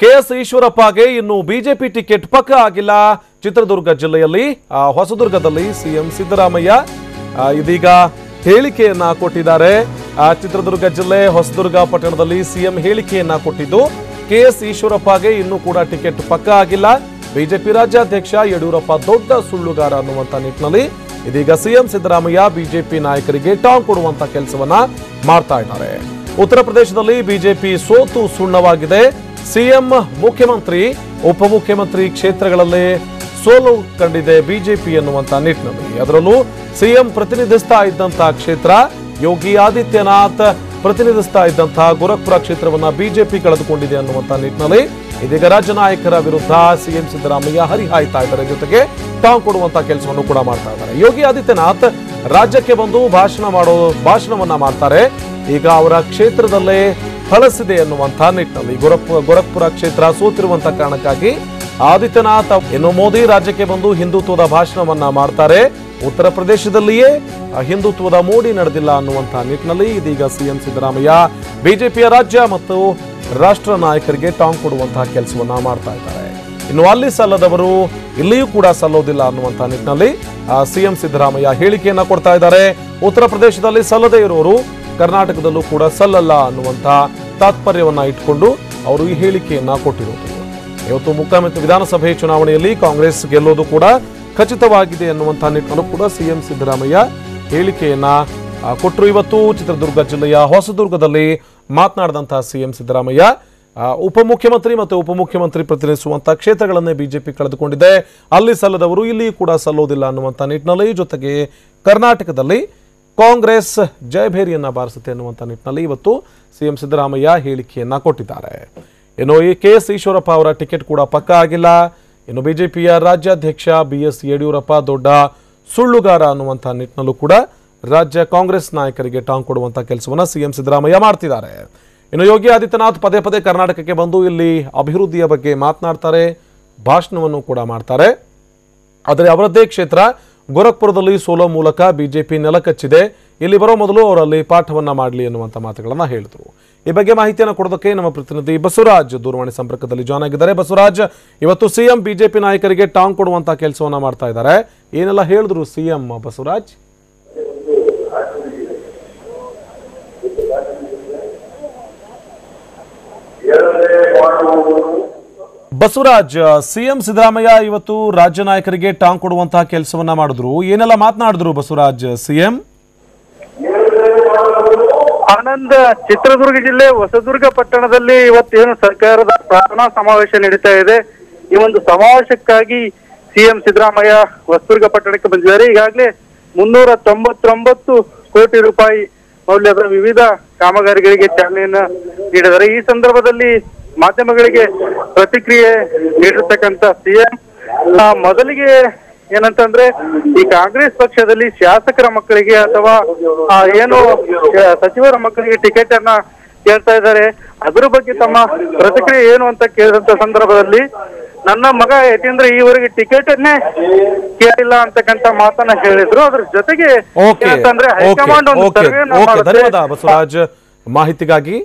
K S ಈಶ್ವರಪ್ಪಗೆ ಇನ್ನು BJP ticket ಪಕ್ಕ ಆಗಿಲ್ಲ. ಚಿತ್ರದುರ್ಗ ಜಿಲ್ಲೆಯಲ್ಲಿ ಹೊಸದುರ್ಗದಲ್ಲಿ ಸಿಎಂ ಸಿದ್ದರಾಮಯ್ಯ ಇದೀಗ ಹೇಳಿಕೆಯನ್ನ ಕೊಟ್ಟಿದ್ದಾರೆ. ಚಿತ್ರದುರ್ಗ ಜಿಲ್ಲೆ, ಹೊಸದುರ್ಗ ಪಟ್ಟಣದಲ್ಲಿ ಸಿಎಂ ಹೇಳಿಕೆಯನ್ನ ಕೊಟ್ಟಿದ್ದು, ಕೆಎಸ್ ಈಶ್ವರಪ್ಪಗೆ ಇನ್ನೂ ಕೂಡ ಟಿಕೆಟ್ ಪಕ್ಕ ಆಗಿಲ್ಲ. ಬಿಜೆಪಿ ರಾಜ್ಯಾಧ್ಯಕ್ಷ ಯಡಿಯೂರಪ್ಪ ದೊಡ್ಡ ಸುಳ್ಳುಗಾರ ಅನ್ನುವಂತ ನಿಟ್ಟಿನಲ್ಲಿ ಇದೀಗ ಸಿಎಂ ಸಿದ್ದರಾಮಯ್ಯ ಬಿಜೆಪಿ ನಾಯಕರಿಗೆ ಟಾಂಗ್ ಕೊಡುವಂತ ಕೆಲಸವನ್ನ ಮಾಡ್ತಾ ಇದ್ದಾರೆ. ಉತ್ತರ ಪ್ರದೇಶದಲ್ಲಿ ಬಿಜೆಪಿ ಸೋತು ಸುಣ್ಣವಾಗಿದೆ ಸಿಎಂ ಮುಖ್ಯಮಂತ್ರಿ, ಉಪಮುಖ್ಯಮಂತ್ರಿ ಕ್ಷೇತ್ರಗಳಲ್ಲಿ ಸೋಲು ಕಂಡಿದೆ ಬಿಜೆಪಿ ಎನ್ನುವಂತ ನಿಟ್ಟಿನಲ್ಲಿ. ಅದರಲ್ಲೂ ಸಿಎಂ ಪ್ರತಿನಿಧಿಸ್ತಾ ಇದ್ದಂತಹ ಕ್ಷೇತ್ರ, ಯೋಗಿ ಆದಿತ್ಯನಾಥ್ ಪ್ರತಿನಿಧಿಸ್ತಾ ಇದ್ದಂತಹ ಗೋರಖ್ಪುರ ಕ್ಷೇತ್ರವನ್ನ ಬಿಜೆಪಿ ಕಳೆದುಕೊಂಡಿದೆ ಅನ್ನುವಂತಹ ನಿಟ್ಟಿನಲ್ಲಿ ಇದೀಗ ರಾಜ್ಯ ನಾಯಕರ ವಿರುದ್ಧ ಸಿಎಂ ಸಿದ್ದರಾಮಯ್ಯ ಹರಿಹಾಯ್ತಾ ಇದ್ದಾರೆ. ಜೊತೆಗೆ ತಾವು ಕೊಡುವಂತಹ ಕೆಲಸವನ್ನು ಕೂಡ ಮಾಡ್ತಾ ಇದ್ದಾರೆ. ಯೋಗಿ ಆದಿತ್ಯನಾಥ್ ರಾಜ್ಯಕ್ಕೆ ಬಂದು ಭಾಷಣ ಮಾಡೋ ಭಾಷಣವನ್ನ ಮಾಡ್ತಾರೆ. ಈಗ ಅವರ ಕ್ಷೇತ್ರದಲ್ಲೇ ಫಲಸಿದೆ ಎನ್ನುವಂತಹ ನಿಟ್ಟಿನಲ್ಲಿ ಗೋರಖ್ ಗೋರಖ್ಪುರ ಕ್ಷೇತ್ರ ಸೋತಿರುವಂತಹ ಕಾರಣಕ್ಕಾಗಿ ಆದಿತ್ಯನಾಥ್ ಇನ್ನು ಮೋದಿ ರಾಜ್ಯಕ್ಕೆ ಬಂದು ಹಿಂದುತ್ವದ ಭಾಷಣವನ್ನ ಮಾಡ್ತಾರೆ. ಉತ್ತರ ಪ್ರದೇಶದಲ್ಲಿಯೇ ಹಿಂದುತ್ವದ ಮೋಡಿ ನಡೆದಿಲ್ಲ ಅನ್ನುವಂತಹ ನಿಟ್ಟಿನಲ್ಲಿ ಇದೀಗ ಸಿಎಂ ಸಿದ್ದರಾಮಯ್ಯ ಬಿಜೆಪಿಯ ರಾಜ್ಯ ಮತ್ತು ರಾಷ್ಟ್ರ ನಾಯಕರಿಗೆ ಟಾಂಗ್ ಕೊಡುವಂತಹ ಕೆಲಸವನ್ನ ಮಾಡ್ತಾ ಇದ್ದಾರೆ. ಇನ್ನು ಅಲ್ಲಿ ಸಲ್ಲದವರು ಇಲ್ಲಿಯೂ ಕೂಡ ಸಲ್ಲೋದಿಲ್ಲ ಅನ್ನುವಂತಹ ನಿಟ್ಟಿನಲ್ಲಿ ಸಿಎಂ ಸಿದ್ದರಾಮಯ್ಯ ಹೇಳಿಕೆಯನ್ನ ಕೊಡ್ತಾ ಇದ್ದಾರೆ. ಉತ್ತರ ಪ್ರದೇಶದಲ್ಲಿ ಸಲ್ಲದೇ ಇರೋರು ಕರ್ನಾಟಕದಲ್ಲೂ ಕೂಡ ಸಲ್ಲಲ್ಲ ಅನ್ನುವಂತಹ ತಾತ್ಪರ್ಯವನ್ನ ಇಟ್ಕೊಂಡು ಅವರು ಈ ಹೇಳಿಕೆಯನ್ನ ಕೊಟ್ಟಿರೋದು. ಇವತ್ತು ಮುಖ್ಯಮಂತ್ರಿ ವಿಧಾನಸಭೆ ಚುನಾವಣೆಯಲ್ಲಿ ಕಾಂಗ್ರೆಸ್ ಗೆಲ್ಲೋದು ಕೂಡ ಖಚಿತವಾಗಿದೆ ಅನ್ನುವಂಥ ನಿಟ್ಟಿನಲ್ಲೂ ಕೂಡ ಸಿಎಂ ಸಿದ್ದರಾಮಯ್ಯ ಹೇಳಿಕೆಯನ್ನ ಕೊಟ್ಟರು ಇವತ್ತು ಚಿತ್ರದುರ್ಗ ಜಿಲ್ಲೆಯ ಹೊಸದುರ್ಗದಲ್ಲಿ ಮಾತನಾಡಿದಂತಹ ಸಿಎಂ ಸಿದ್ದರಾಮಯ್ಯ. ಉಪಮುಖ್ಯಮಂತ್ರಿ ಮತ್ತು ಉಪಮುಖ್ಯಮಂತ್ರಿ ಪ್ರತಿನಿಧಿಸುವಂತಹ ಕ್ಷೇತ್ರಗಳನ್ನೇ ಬಿಜೆಪಿ ಕಳೆದುಕೊಂಡಿದೆ. ಅಲ್ಲಿ ಸಲ್ಲದವರು ಇಲ್ಲಿ ಕೂಡ ಸಲ್ಲೋದಿಲ್ಲ ಅನ್ನುವಂಥ ನಿಟ್ಟಿನಲ್ಲಿ ಜೊತೆಗೆ ಕರ್ನಾಟಕದಲ್ಲಿ ಕಾಂಗ್ರೆಸ್ ಜಯಭೇರಿಯನ್ನ ಬಾರಿಸುತ್ತೆ ಅನ್ನುವಂಥ ನಿಟ್ಟಿನಲ್ಲಿ ಇವತ್ತು ಸಿಎಂ ಸಿದ್ದರಾಮಯ್ಯ ಹೇಳಿಕೆಯನ್ನ ಕೊಟ್ಟಿದ್ದಾರೆ. ಇನ್ನು ಈ ಕೆ ಎಸ್ ಈಶ್ವರಪ್ಪ ಅವರ ಟಿಕೆಟ್ ಕೂಡ ಪಕ್ಕ ಆಗಿಲ್ಲ. ಇನ್ನು ಬಿಜೆಪಿಯ ರಾಜ್ಯಾಧ್ಯಕ್ಷ ಬಿ ಎಸ್ ಯಡಿಯೂರಪ್ಪ ದೊಡ್ಡ ಸುಳ್ಳುಗಾರ ಅನ್ನುವಂಥ ನಿಟ್ಟಿನಲ್ಲೂ ಕೂಡ ರಾಜ್ಯ ಕಾಂಗ್ರೆಸ್ ನಾಯಕರಿಗೆ ಟಾಂಗ್ ಕೊಡುವಂಥ ಕೆಲಸವನ್ನ ಸಿಎಂ ಸಿದ್ದರಾಮಯ್ಯ ಮಾಡ್ತಿದ್ದಾರೆ. ಇನ್ನು ಯೋಗಿ ಆದಿತ್ಯನಾಥ್ ಪದೇ ಪದೇ ಕರ್ನಾಟಕಕ್ಕೆ ಬಂದು ಇಲ್ಲಿ ಅಭಿವೃದ್ಧಿಯ ಬಗ್ಗೆ ಮಾತನಾಡ್ತಾರೆ, ಭಾಷಣವನ್ನು ಕೂಡ ಮಾಡ್ತಾರೆ. ಆದರೆ ಅವರದ್ದೇ ಕ್ಷೇತ್ರ ಗೋರಖ್ಪುರದಲ್ಲಿ ಸೋಲೋ ಮೂಲಕ ಬಿಜೆಪಿ ನೆಲಕಚ್ಚಿದೆ ಇಲ್ಲಿ ಬರೋ ಮೊದಲು ಅವರಲ್ಲಿ ಪಾಠವನ್ನ ಮಾಡಲಿ ಎನ್ನುವಂತ ಮಾತುಗಳನ್ನ ಹೇಳಿದ್ರು. ಈ ಬಗ್ಗೆ ಮಾಹಿತಿಯನ್ನು ಕೊಡೋದಕ್ಕೆ ನಮ್ಮ ಪ್ರತಿನಿಧಿ ಬಸವರಾಜ್ ದೂರವಾಣಿ ಸಂಪರ್ಕದಲ್ಲಿ ಜಾಯ್ನ್ ಆಗಿದ್ದಾರೆ. ಬಸವರಾಜ್, ಇವತ್ತು ಸಿಎಂ ಬಿಜೆಪಿ ನಾಯಕರಿಗೆ ಟಾಂಗ್ ಕೊಡುವಂತ ಕೆಲಸವನ್ನ ಮಾಡ್ತಾ ಇದ್ದಾರೆ. ಏನೆಲ್ಲ ಹೇಳಿದ್ರು ಸಿಎಂ ಬಸವರಾಜ್? ಬಸವರಾಜ್ ಸಿಎಂ ಸಿದ್ದರಾಮಯ್ಯ ಇವತ್ತು ರಾಜ್ಯ ನಾಯಕರಿಗೆ ಟಾಂಗ್ ಕೊಡುವಂತಹ ಕೆಲಸವನ್ನ ಮಾಡಿದ್ರು. ಏನೆಲ್ಲ ಮಾತನಾಡಿದ್ರು ಬಸವರಾಜ್ ಸಿಎಂ ಆನಂದ್, ಚಿತ್ರದುರ್ಗ ಜಿಲ್ಲೆ ಹೊಸದುರ್ಗ ಪಟ್ಟಣದಲ್ಲಿ ಇವತ್ತೇನು ಸರ್ಕಾರದ ಪ್ರಾರ್ಥನಾ ಸಮಾವೇಶ ನಡೀತಾ ಇದೆ. ಈ ಒಂದು ಸಮಾವೇಶಕ್ಕಾಗಿ ಸಿಎಂ ಸಿದ್ದರಾಮಯ್ಯ ಹೊಸದುರ್ಗ ಪಟ್ಟಣಕ್ಕೆ ಬಂದಿದ್ದಾರೆ. ಈಗಾಗಲೇ ಮುನ್ನೂರ ತೊಂಬತ್ತೊಂಬತ್ತು ಕೋಟಿ ರೂಪಾಯಿ ಮೌಲ್ಯದ ವಿವಿಧ ಕಾಮಗಾರಿಗಳಿಗೆ ಚಾಲನೆಯನ್ನ ನೀಡಿದ್ದಾರೆ. ಈ ಸಂದರ್ಭದಲ್ಲಿ ಮಾಧ್ಯಮಗಳಿಗೆ ಪ್ರತಿಕ್ರಿಯೆ ನೀಡಿರ್ತಕ್ಕಂತ ಸಿಎಂ ಮೊದಲಿಗೆ ಏನಂತಂದ್ರೆ ಈ ಕಾಂಗ್ರೆಸ್ ಪಕ್ಷದಲ್ಲಿ ಶಾಸಕರ ಮಕ್ಕಳಿಗೆ ಅಥವಾ ಏನು ಸಚಿವರ ಮಕ್ಕಳಿಗೆ ಟಿಕೆಟ್ ಅನ್ನ ಕೇಳ್ತಾ ಇದ್ದಾರೆ. ಅದ್ರ ಬಗ್ಗೆ ತಮ್ಮ ಪ್ರತಿಕ್ರಿಯೆ ಏನು ಅಂತ ಕೇಳಿದಂತ ಸಂದರ್ಭದಲ್ಲಿ ನನ್ನ ಮಗ ಯಾಕೆಂದ್ರೆ ಈವರೆಗೆ ಟಿಕೆಟ್ ಅನ್ನೇ ಕೇಳಿಲ್ಲ ಅಂತಕ್ಕಂತ ಮಾತನ್ನ ಹೇಳಿದ್ರು. ಅದ್ರ ಜೊತೆಗೆ ಹೈಕಮಾಂಡ್ ಒಂದು. ಧನ್ಯವಾದ ಬಸವರಾಜ್ ಮಾಹಿತಿಗಾಗಿ.